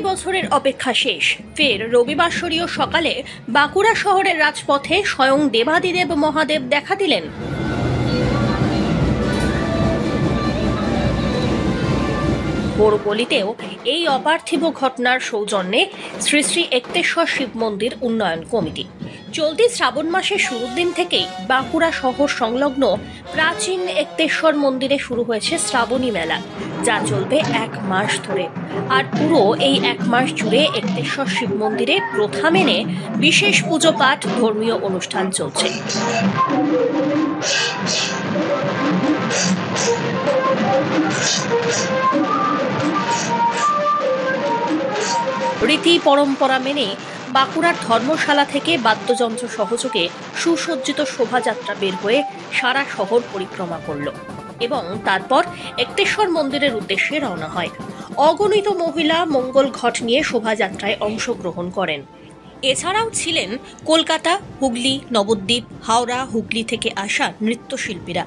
বছরের অপেক্ষা শেষ। ফের রবিবাসরীয় সকালে বাঁকুড়া শহরের রাজপথে স্বয়ং দেবাদিদেব মহাদেব দেখা দিলেন। বড়গলিতেও এই অপার্থিব ঘটনার সৌজন্যে শ্রী শ্রী একতেশ্বর শিব মন্দির উন্নয়ন কমিটি। চলতি শ্রাবণ মাসের শুরুর দিন থেকেই বাঁকুড়া শহর সংলগ্ন প্রাচীন একতেশ্বর মন্দিরে শুরু হয়েছে শ্রাবণী মেলা, যা চলবে এক মাস ধরে। আর পুরো এই এক মাস জুড়ে একতেশ্বর শিব মন্দিরে প্রথা মেনে বিশেষ পুজো পাঠ ধর্মীয় অনুষ্ঠান চলছে। রীতি পরম্পরা মেনে বাঁকুড়ার ধর্মশালা থেকে বাদ্যযন্ত্র সহযোগে সুসজ্জিত শোভাযাত্রা বের হয়ে সারা শহর পরিক্রমা করল এবং তারপর একটেশ্বর মন্দিরের উদ্দেশ্যে রওনা হয়। অগণিত মহিলা মঙ্গল ঘট নিয়ে শোভাযাত্রায় অংশগ্রহণ করেন। এছাড়াও ছিলেন কলকাতা, হুগলি, নবদ্বীপ, হাওড়া, হুগলি থেকে আসা নৃত্যশিল্পীরা।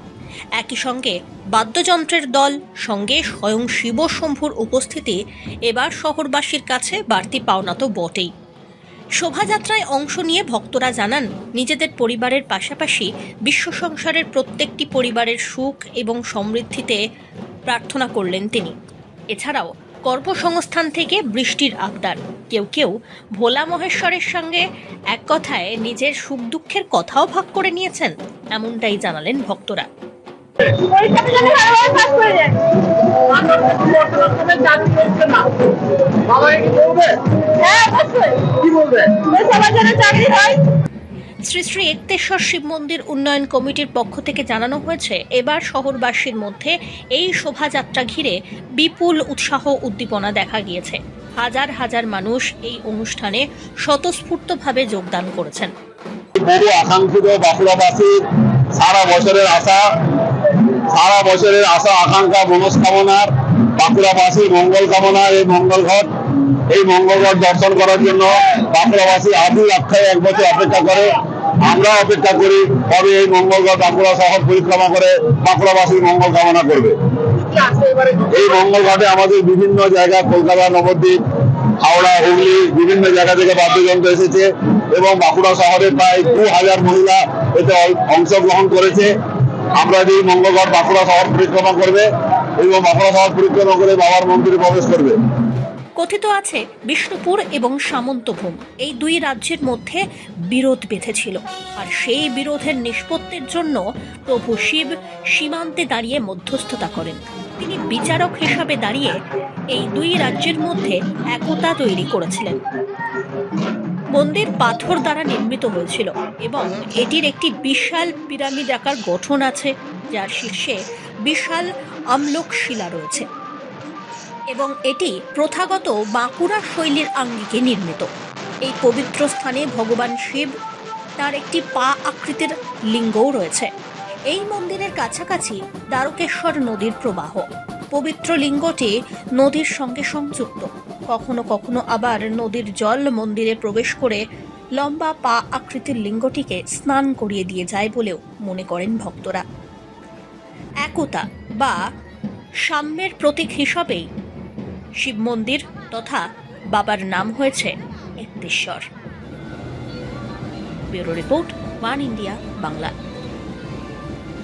একই সঙ্গে বাদ্যযন্ত্রের দল, সঙ্গে স্বয়ং শিব শম্ভুর উপস্থিতি এবার শহরবাসীর কাছে বাড়তি পাওনা তো বটেই। শোভাযাত্রায় অংশ নিয়ে ভক্তরা জানান, নিজেদের পরিবারের পাশাপাশি বিশ্ব সংসারের প্রত্যেকটি পরিবারের সুখ এবং সমৃদ্ধিতে প্রার্থনা করলেন তিনি। এছাড়াও কর্মসংস্থান থেকে বৃষ্টির আবদার। কেউ কেউ ভোলা মহেশ্বরের সঙ্গে এক কথায় নিজের সুখ দুঃখের কথাও ভাগ করে নিয়েছেন এমনটাই জানালেন ভক্তরা। হ্যাঁ চাকরি হয়। শ্রী শ্রী একতেশ্বর শিব মন্দির উন্নয়ন কমিটির পক্ষ থেকে জানানো হয়েছে, এবার শহরবাসীর মধ্যে এই শোভাযাত্রা ঘিরে বিপুল উৎসাহ উদ্দীপনা দেখা গিয়েছে। হাজার হাজার মানুষ এই অনুষ্ঠানে স্বতঃস্ফূর্তভাবে যোগদান করেছেন। বহু আকাঙ্ক্ষিত বাঁকুড়াবাসীর সারা বছরের আশা, সারা বছরের আশা, আকাঙ্ক্ষা, মনস্কামনার বাঁকুড়াবাসীর মঙ্গল কামনা এই মঙ্গলঘট এই মঙ্গল দর্শন করার জন্য বাঁকুড়াবাসী আদি অক্ষয় এক বছর অপেক্ষা করে। আমরা অপেক্ষা করি কবে এই মঙ্গল ঘট বাঁকুড়া শহর পরিক্রমা করে বাঁকুড়াবাসীর মঙ্গল কামনা করবে। এই মঙ্গল ঘাটে আমাদের বিভিন্ন জায়গা, কলকাতা, নবদ্বীপ, হাওড়া, হুগলি, বিভিন্ন জায়গা থেকে বাদ্যযন্ত্র এসেছে এবং বাঁকুড়া শহরে প্রায় দু হাজার মহিলা এতে অংশগ্রহণ করেছে। আমরা যে মঙ্গলবার বাঁকুড়া শহর পরিক্রমা করবে এবং বাঁকুড়া শহর পরিক্রমা করে বাবার মন্দিরে প্রবেশ করবে। কথিত আছে বিষ্ণুপুর এবং সামন্তভূম। এই দুই রাজ্যের মধ্যে বিরোধ বেঁধেছিল। আর সেই বিরোধের নিষ্পত্তির জন্য প্রভু শিব সীমান্তে দাঁড়িয়ে মধ্যস্থতা করেন। তিনি বিচারক হিসাবে দাঁড়িয়ে এই দুই রাজ্যের মধ্যে একতা তৈরি করেছিলেন। মন্দির পাথর দ্বারা নির্মিত হয়েছিল এবং এটির একটি বিশাল পিরামিড আকার গঠন আছে, যার শীর্ষে বিশাল আমলক শিলা রয়েছে। এবং এটি প্রথাগত বাঁকুড়া শৈলীর আঙ্গিকে নির্মিত। এই পবিত্র স্থানে ভগবান শিব তার একটি পা আকৃতির লিঙ্গও রয়েছে। এই মন্দিরের কাছাকাছি দ্বারকেশ্বর নদীর প্রবাহ। পবিত্র লিঙ্গটি নদীর সঙ্গে সংযুক্ত। কখনো কখনো আবার নদীর জল মন্দিরে প্রবেশ করে লম্বা পা আকৃতির লিঙ্গটিকে স্নান করিয়ে দিয়ে যায় বলেও মনে করেন ভক্তরা। একতা বা সাম্যের প্রতীক হিসাবেই শিব মন্দির তথা বাবার নাম হয়েছে Ekteshwar. Bureau report one India Bangla.